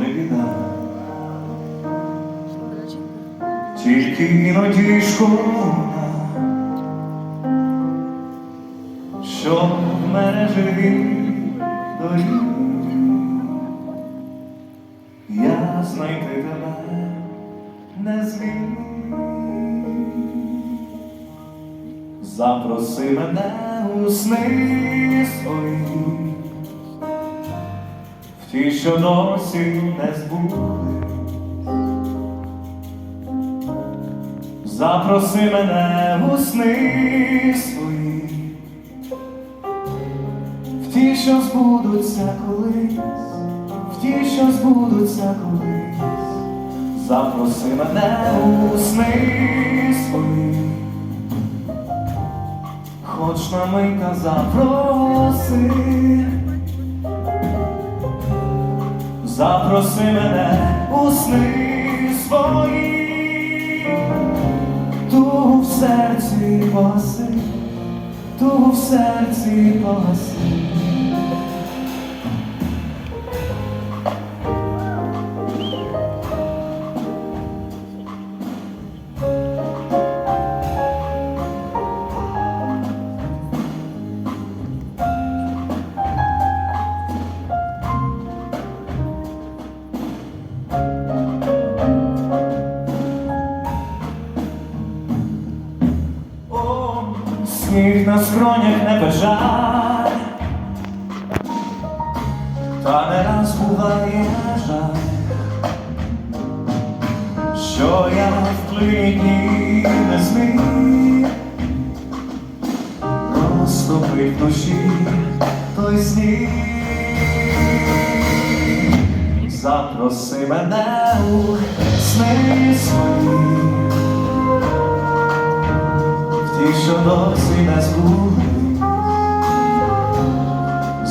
не біда. Тільки іноді шкода, що в мене живі доріг. Я знайти тебе не зміг. Запроси мене у сни свої, в ті, що досі не збули. Запроси мене у сни свої, в ті, що збудуться колись, в ті, що збудуться колись, запроси мене у сни свої, хоч на мика запроси, запроси мене у сни свої ту в серці паси, ту в серці погаси. Сніг на скронях не бажає, та не раз буває жаль, що я в плині не зміг розтопить душі той сніг. Запроси мене у сни свої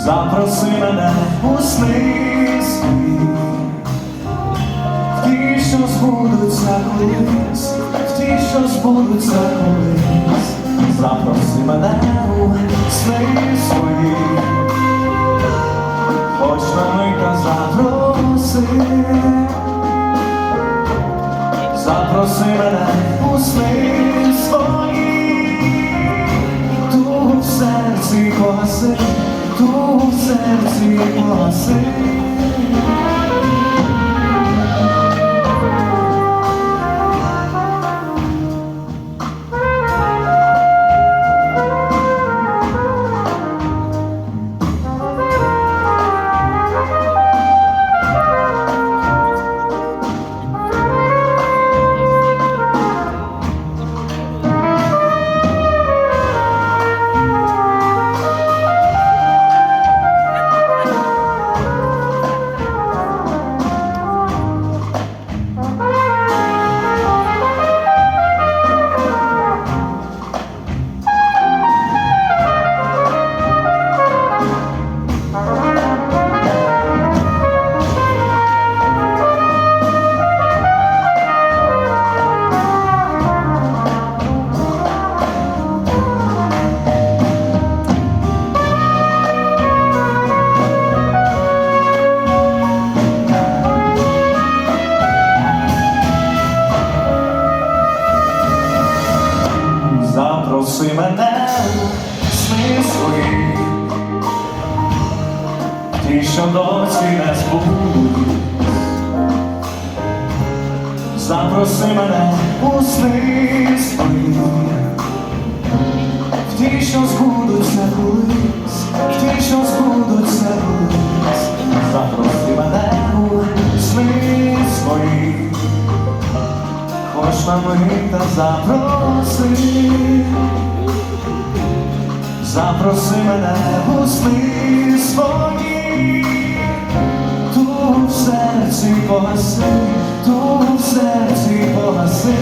запроси мене у сни в ті, що збудуться колись, в ті, що збудуться колись, запроси мене у сни свої, хоч на мика запроси. Запроси мене у сни свої, ту в серці погаси, ту в серці погаси. Запроси мене сни ті, що досі не збудуть. Запроси мене у сни свої, в ті, що збудуться колись, в ті, що збудуться колись. Запроси мене у сни свої. Хоч на та запроси, запроси мене у сни свої, ту в серці погаси, ту в серці погаси.